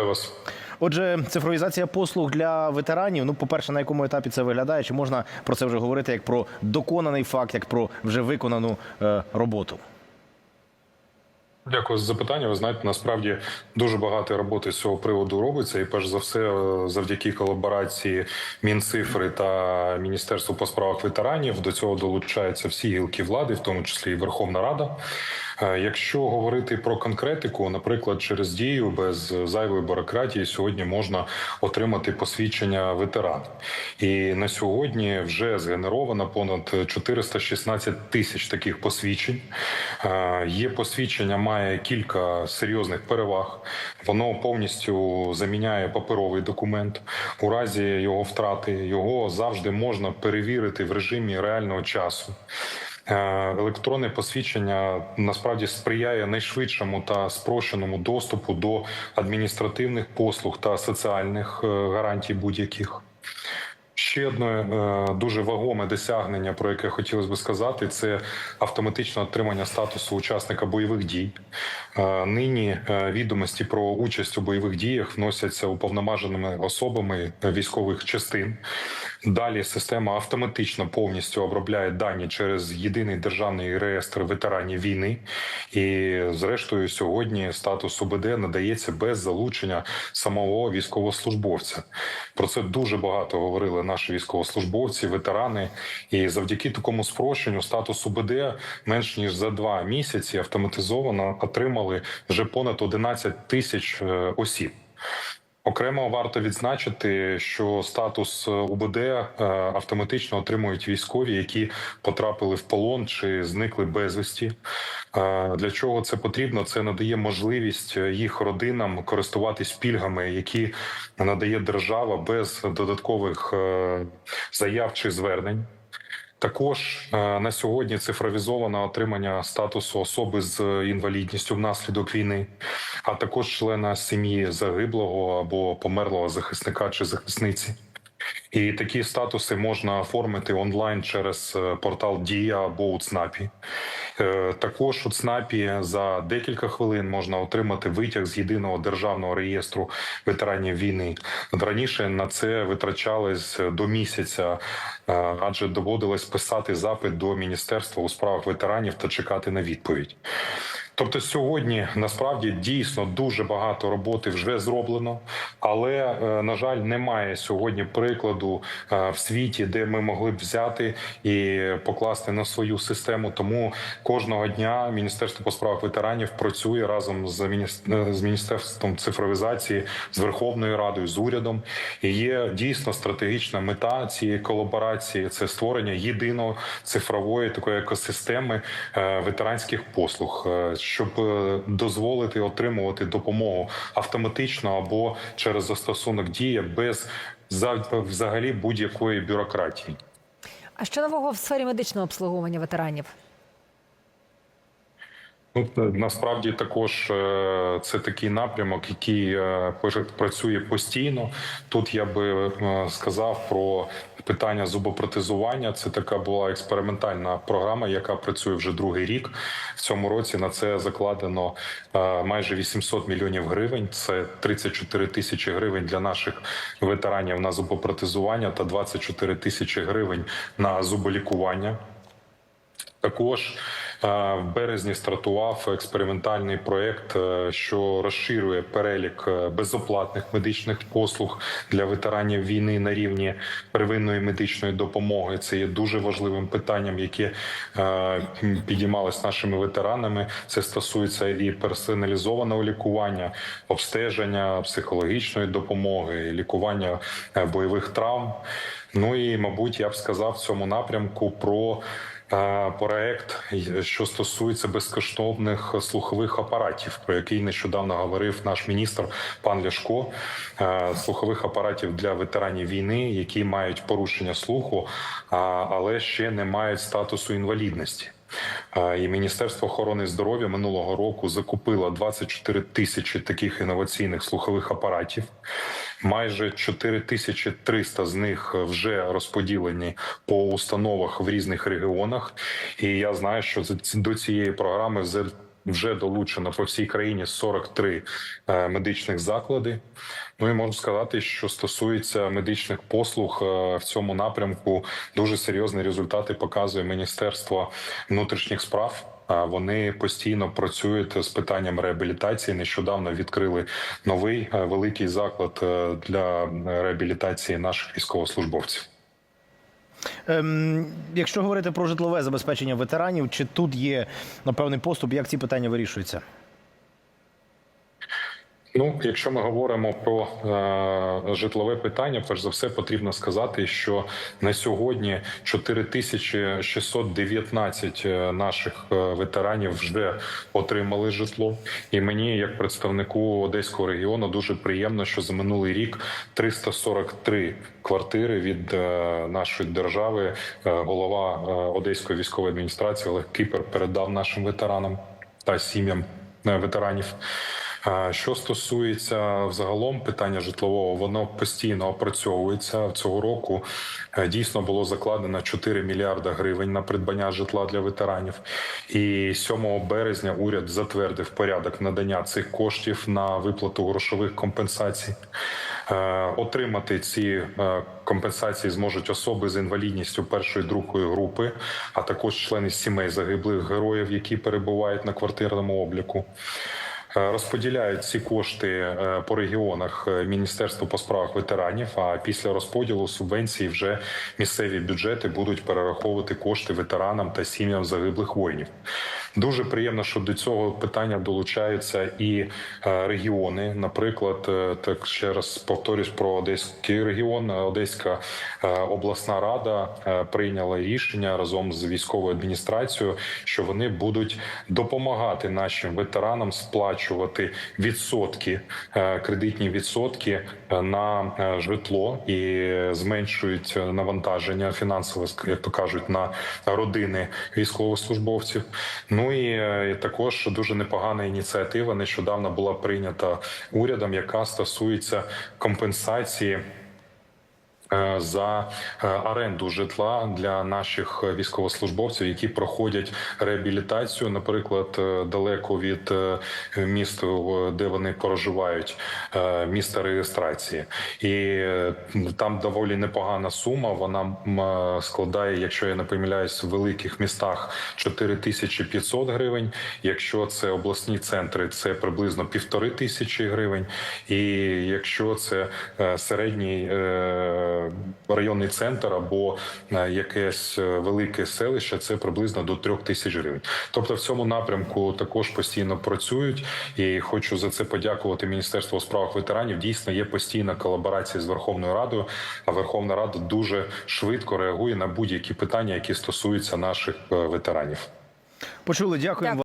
Вітаю вас. Отже, цифровізація послуг для ветеранів. Ну, по-перше, на якому етапі це виглядає? Чи можна про це вже говорити як про доконаний факт, як про вже виконану е, роботу? Дякую за запитання. Ви знаєте, насправді дуже багато роботи з цього приводу робиться, і перш за все, е, завдяки колаборації Мінцифри та Міністерству по справах ветеранів до цього долучаються всі гілки влади, в тому числі і Верховна Рада. Якщо говорити про конкретику, наприклад, через дію без зайвої бюрократії сьогодні можна отримати посвідчення ветерана, і на сьогодні вже згенеровано понад 416 тисяч таких посвідчень. Є посвідчення, має кілька серйозних переваг. Воно повністю заміняє паперовий документ. У разі його втрати його завжди можна перевірити в режимі реального часу. Е, Електронне посвідчення насправді сприяє найшвидшому та спрощеному доступу до адміністративних послуг та соціальних е, гарантій будь-яких. Ще одне е, дуже вагоме досягнення, про яке хотілося би сказати, це автоматичне отримання статусу учасника бойових дій. Нині відомості про участь у бойових діях вносяться уповноваженими особами військових частин. Далі система автоматично повністю обробляє дані через єдиний державний реєстр ветеранів війни. І, зрештою, сьогодні статус УБД надається без залучення самого військовослужбовця. Про це дуже багато говорили наші військовослужбовці, ветерани. І завдяки такому спрощенню статус УБД менш ніж за два місяці автоматизовано отримали вже понад 11 тисяч е, осіб. Окремо варто відзначити, що статус УБД е, автоматично отримують військові, які потрапили в полон чи зникли безвісті. Е, Для чого це потрібно? Це надає можливість їх родинам користуватись пільгами, які надає держава без додаткових е, заяв чи звернень. Також е, на сьогодні цифровізовано отримання статусу особи з інвалідністю внаслідок війни, а також члена сім'ї загиблого або померлого захисника чи захисниці. І такі статуси можна оформити онлайн через е, портал Дія або у ЦНАПі. Е, Також у ЦНАПі за декілька хвилин можна отримати витяг з єдиного державного реєстру ветеранів війни. Раніше на це витрачались до місяця, е, адже доводилось писати запит до міністерства у справах ветеранів та чекати на відповідь. Тобто сьогодні насправді дійсно дуже багато роботи вже зроблено, але е, на жаль, немає сьогодні прикладу е, в світі, де ми могли б взяти і покласти на свою систему. Тому кожного дня Міністерство по справах ветеранів працює разом з е, міністерством цифровізації, з Верховною Радою, з урядом. І є дійсно стратегічна мета цієї колаборації це створення єдиного цифрової такої екосистеми ветеранських послуг, щоб е, дозволити отримувати допомогу автоматично або через застосунок дія без взагалі будь-якої бюрократії. А що нового в сфері медичного обслуговування ветеранів? Ну, насправді також е, це такий напрямок, який е, працює постійно. Тут я би е, сказав про питання зубопротезування. Це така була експериментальна програма, яка працює вже другий рік. В цьому році на це закладено майже 800 мільйонів гривень. Це 34 тисячі гривень для наших ветеранів на зубопротезування та 24 тисячі гривень на зуболікування. Також в березні стартував експериментальний проєкт, е, що розширює перелік е, безоплатних медичних послуг для ветеранів війни на рівні первинної медичної допомоги. Це є дуже важливим питанням, яке е, підіймалось нашими ветеранами. Це стосується і персоналізованого лікування, обстеження психологічної допомоги, лікування бойових травм. Ну і мабуть, я б сказав в цьому напрямку про е, проект, що стосується безкоштовних слухових апаратів, про який нещодавно говорив наш міністр пан Ляшко. Е, Слухових апаратів для ветеранів війни, які мають порушення слуху, а, але ще не мають статусу інвалідності. Е, І Міністерство охорони здоров'я минулого року закупило 24 тисячі таких інноваційних слухових апаратів. Майже 4300 з них вже розподілені по установах в різних регіонах. І я знаю, що до цієї програми вже вже долучено по всій країні 43 е, медичних заклади. Ну і можу сказати, що стосується медичних послуг е, в цьому напрямку, дуже серйозні результати показує Міністерство внутрішніх справ. Вони постійно працюють з питанням реабілітації. Нещодавно відкрили новий е, великий заклад е, для реабілітації наших військовослужбовців. Ем, якщо говорити про житлове забезпечення ветеранів, чи тут є на певний поступ, як ці питання вирішуються? Ну, якщо ми говоримо про е, житлове питання, перш за все потрібно сказати, що на сьогодні 4619 е, наших е, ветеранів вже отримали житло. І мені, як представнику одеського регіону, дуже приємно, що за минулий рік 343 квартири від е, нашої держави е, голова е, одеської військової адміністрації Олег Кіпер передав нашим ветеранам та сім'ям е, ветеранів. Що стосується взагалом питання житлового, воно постійно опрацьовується цього року. е, Дійсно було закладено 4 мільярда гривень на придбання житла для ветеранів. І 7 березня уряд затвердив порядок надання цих коштів на виплату грошових компенсацій. Е, Отримати ці е, компенсації зможуть особи з інвалідністю першої другої групи, а також члени сімей загиблих героїв, які перебувають на квартирному обліку. Е, Розподіляють ці кошти е, по регіонах е, Міністерство по справах ветеранів. А після розподілу субвенції вже місцеві бюджети будуть перераховувати кошти ветеранам та сім'ям загиблих воїнів. Дуже приємно, що до цього питання долучаються і е, регіони. Наприклад, е, так ще раз повторюсь про одеський регіон. Одеська е, обласна рада прийняла рішення разом з військовою адміністрацією, що вони будуть допомагати нашим ветеранам сплачувати відсотки, кредитні відсотки на житло і зменшують навантаження фінансове, як то кажуть, на родини військовослужбовців. Ну і е, також дуже непогана ініціатива нещодавно була прийнята урядом, яка стосується компенсації. Е, За е, оренду житла для наших військовослужбовців, які проходять реабілітацію, наприклад, е, далеко від міста, де вони проживають, міста реєстрації, і там доволі непогана сума. Вона складає, якщо я не помиляюсь, в великих містах 4500 гривень. Якщо це обласні центри, це приблизно півтори тисячі гривень. І якщо це середній районний центр або е, якесь е, велике селище, це приблизно до трьох тисяч гривень. Тобто в цьому напрямку також постійно працюють. І хочу за це подякувати Міністерству у справах ветеранів. Дійсно є постійна колаборація з Верховною Радою. А Верховна Рада дуже швидко реагує на будь-які питання, які стосуються наших е, ветеранів. Почули, дякуємо.